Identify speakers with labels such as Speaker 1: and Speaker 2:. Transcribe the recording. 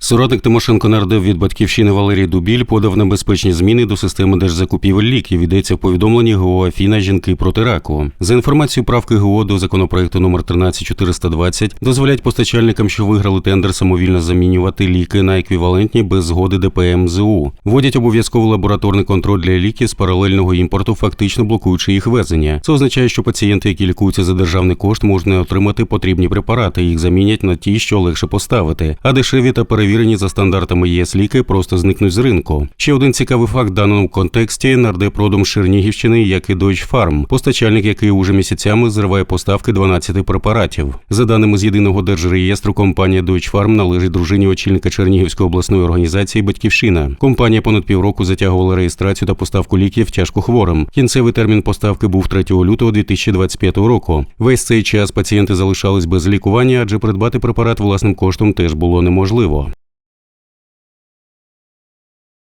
Speaker 1: Соратник Тимошенко нардев від батьківщини Валерій Дубіль подав небезпечні зміни до системи держзакупівель ліків. Йдеться в повідомленні ГО Афіна жінки проти раку. За інформацією правки ГО до законопроекту номер 13420 дозволять постачальникам, що виграли тендер, самовільно замінювати ліки на еквівалентні без згоди ДПМЗУ. Вводять обов'язковий лабораторний контроль для ліків з паралельного імпорту, фактично блокуючи їх везення. Це означає, що пацієнти, які лікуються за державний кошт, можуть не отримати потрібні препарати. Їх замінять на ті, що легше поставити, а дешеві та перевірені за стандартами ЄС ліки просто зникнуть з ринку. Ще один цікавий факт в даному контексті нардеп родом з Чернігівщини, як і Deutsche Farm, постачальник, який уже місяцями зриває поставки 12 препаратів. За даними з єдиного держреєстру, компанія Deutsche Farm належить дружині очільника Чернігівської обласної організації Батьківщина. Компанія понад півроку затягувала реєстрацію та поставку ліків тяжкохворим. Кінцевий термін поставки був 3 лютого 2025 року. Весь цей час пацієнти залишались без лікування, адже придбати препарат власним коштом теж було неможливо.